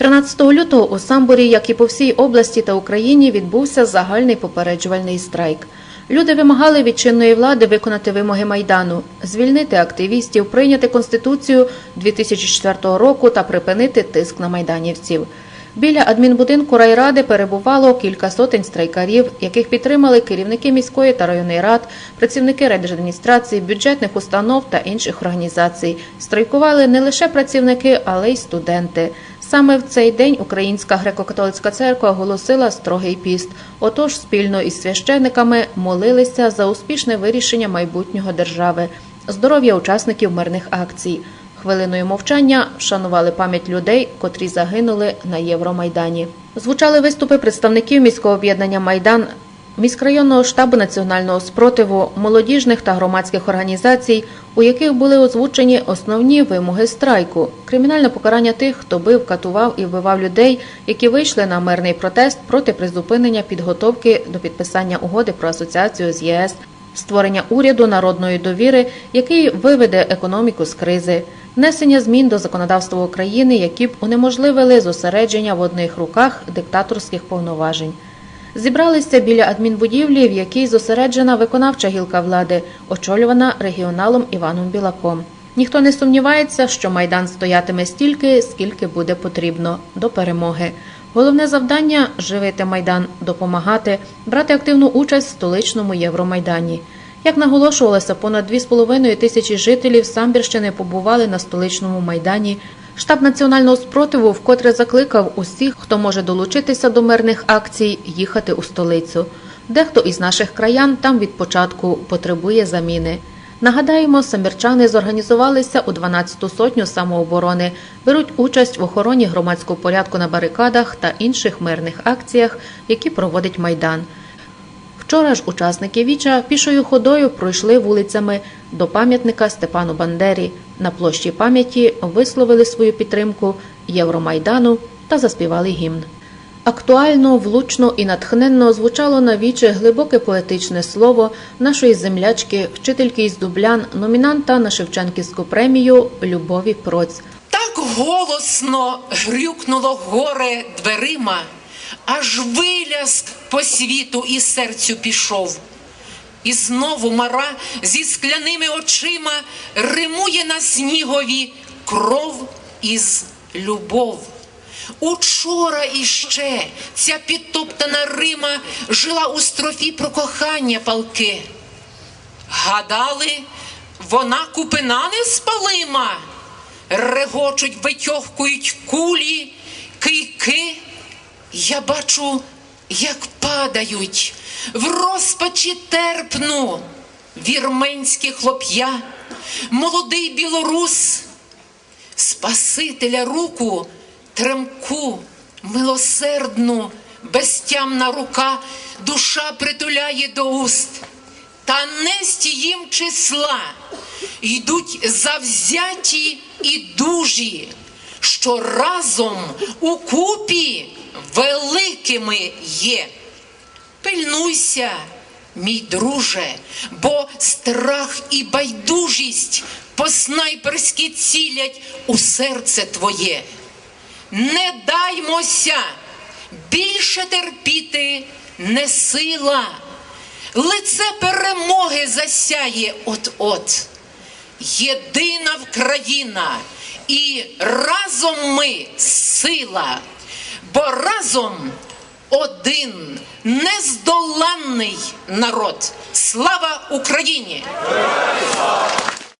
13 лютого у Самборі, як і по всій області та Україні, відбувся загальний попереджувальний страйк. Люди вимагали від чинної влади виконати вимоги Майдану, звільнити активістів, прийняти Конституцію 2004 року та припинити тиск на майданівців. Біля адмінбудинку райради перебувало кілька сотень страйкарів, яких підтримали керівники міської та районної рад, працівники райдержадміністрації, бюджетних установ та інших організацій. Страйкували не лише працівники, але й студенти. Саме в цей день Українська греко-католицька церква оголосила строгий піст. Отож, спільно із священниками молилися за успішне вирішення майбутнього держави, здоров'я учасників мирних акцій. Хвилиною мовчання вшанували пам'ять людей, котрі загинули на Євромайдані. Звучали виступи представників міського об'єднання Майдан, міськрайонного штабу національного спротиву, молодіжних та громадських організацій, у яких були озвучені основні вимоги страйку: кримінальне покарання тих, хто бив, катував і вбивав людей, які вийшли на мирний протест проти призупинення підготовки до підписання угоди про асоціацію з ЄС, створення уряду народної довіри, який виведе економіку з кризи, внесення змін до законодавства України, які б унеможливили зосередження в одних руках диктаторських повноважень. Зібралися біля адмінбудівлі, в якій зосереджена виконавча гілка влади, очолювана регіоналом Іваном Білаком. Ніхто не сумнівається, що майдан стоятиме стільки, скільки буде потрібно до перемоги. Головне завдання живити майдан, допомагати, брати активну участь в столичному Євромайдані. Як наголошувалося, понад 2,5 тисячі жителів Самбірщини побували на столичному майдані. Штаб національного спротиву вкотре закликав усіх, хто може долучитися до мирних акцій, їхати у столицю. Дехто із наших краян там від початку потребує заміни. Нагадаємо, самірчани зорганізувалися у 12-ту сотню самооборони, беруть участь в охороні громадського порядку на барикадах та інших мирних акціях, які проводить майдан. Вчора ж учасники Віча пішою ходою пройшли вулицями до пам'ятника Степану Бандері. На площі пам'яті висловили свою підтримку Євромайдану та заспівали гімн. Актуально, влучно і натхненно звучало на віче глибоке поетичне слово нашої землячки, вчительки із Дублян, номінанта на Шевченківську премію Любові Проць. Так голосно грюкнуло горе дверима, аж виляск по світу і серцю пішов. І знову мара зі скляними очима римує на снігові кров із любов. Учора іще ця підтоптана Рима жила у строфі про кохання палки. Гадали, вона купина не спалима, регочуть, витьохкують кулі, кийки. Я бачу, як падають в розпачі терпну вірменські хлоп'я, молодий білорус, Спасителя руку тремку, милосердну, безтямна рука, душа притуляє до уст. Та не з тіїм числа йдуть завзяті і дужі, що разом у купі великими є. Пильнуйся, мій друже, бо страх і байдужість по-снайперськи цілять у серце твоє. Не даймося більше терпіти не сила, лице перемоги засяє от-от. Єдина Вкраїна, і разом ми сила, бо разом один нездоланний народ. Слава Україні!